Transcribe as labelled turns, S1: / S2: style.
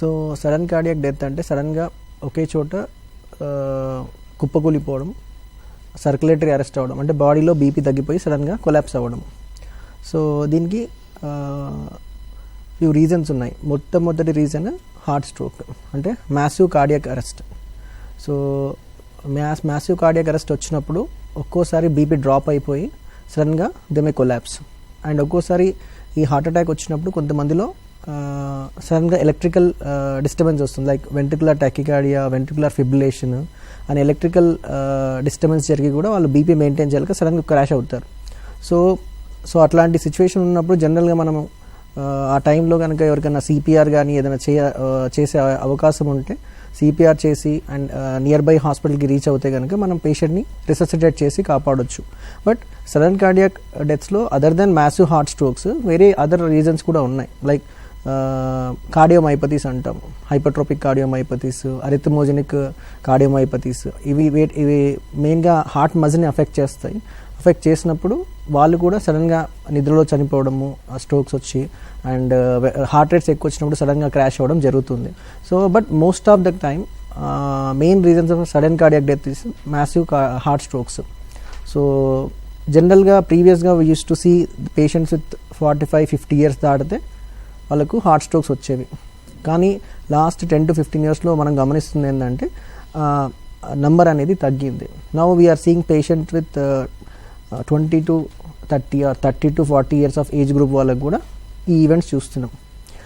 S1: So sudden cardiac death అంటే సడన్గా ఒకే చోట కుప్పకూలిపోవడం సర్క్యులేటరీ అరెస్ట్ అవ్వడం అంటే బాడీలో బీపీ తగ్గిపోయి సడన్గా కొలాప్స్ అవ్వడం. సో దీనికి ఫ్యూ రీజన్స్ ఉన్నాయి. మొట్టమొదటి రీజన్ హార్ట్ స్ట్రోక్ అంటే massive cardiac arrest so mass massive cardiac arrest వచ్చినప్పుడు ఒక్కోసారి బీపీ డ్రాప్ అయిపోయి సడన్గా దెమే కొలాప్స్. అండ్ ఒక్కోసారి ఈ హార్ట్ అటాక్ వచ్చినప్పుడు కొంతమందిలో సడన్గా ఎలక్ట్రికల్ డిస్టర్బెన్స్ వస్తుంది. Like ventricular tachycardia ventricular fibrillation అని ఎలక్ట్రికల్ డిస్టర్బెన్స్ జరిగి కూడా వాళ్ళు బీపీ మెయింటైన్ చేయలేక సడన్గా క్రాష్ అవుతారు. సో సో అట్లాంటి సిచ్యువేషన్ ఉన్నప్పుడు జనరల్గా మనం ఆ, టైంలో కనుక ఎవరికైనా సిపిఆర్ కానీ ఏదైనా చేయ చేసే అవకాశం ఉంటే సిపిఆర్ చేసి అండ్ నియర్ బై హాస్పిటల్కి రీచ్ అవుతే కనుక మనం పేషెంట్ని రిససిటేట్ చేసి కాపాడొచ్చు. But sudden cardiac డెత్స్లో other than massive heart strokes వేరే అదర్ రీజన్స్ కూడా ఉన్నాయి. లైక్ కార్డియోమైపతీస్ అంటాం. హైపర్ట్రోపిక్ కార్డియోమైపతీస్ అరిథమోజెనిక్ కార్డియోమైపతీస్ ఇవి ఇవి మెయిన్గా హార్ట్ మజిల్ని అఫెక్ట్ చేస్తాయి. అఫెక్ట్ చేసినప్పుడు వాళ్ళు కూడా సడన్గా నిద్రలో చనిపోవడము స్ట్రోక్స్ వచ్చి అండ్ హార్ట్ రేట్స్ ఎక్కువ వచ్చినప్పుడు సడన్గా క్రాష్ అవ్వడం జరుగుతుంది. So but most of the time main reasons of sudden cardiac death is massive heart strokes so జనరల్గా ప్రీవియస్గా use to see patients with forty five fifty years దాటితే వాళ్ళకు హార్ట్ స్ట్రోక్స్ వచ్చేవి. కానీ లాస్ట్ టెన్ టు ఫిఫ్టీన్ ఇయర్స్లో మనం గమనిస్తుంది ఏంటంటే number అనేది తగ్గింది. Now we're seeing patient with twenty to thirty or thirty to forty years of age group వాళ్ళకు కూడా ఈ ఈవెంట్స్ చూస్తున్నాం.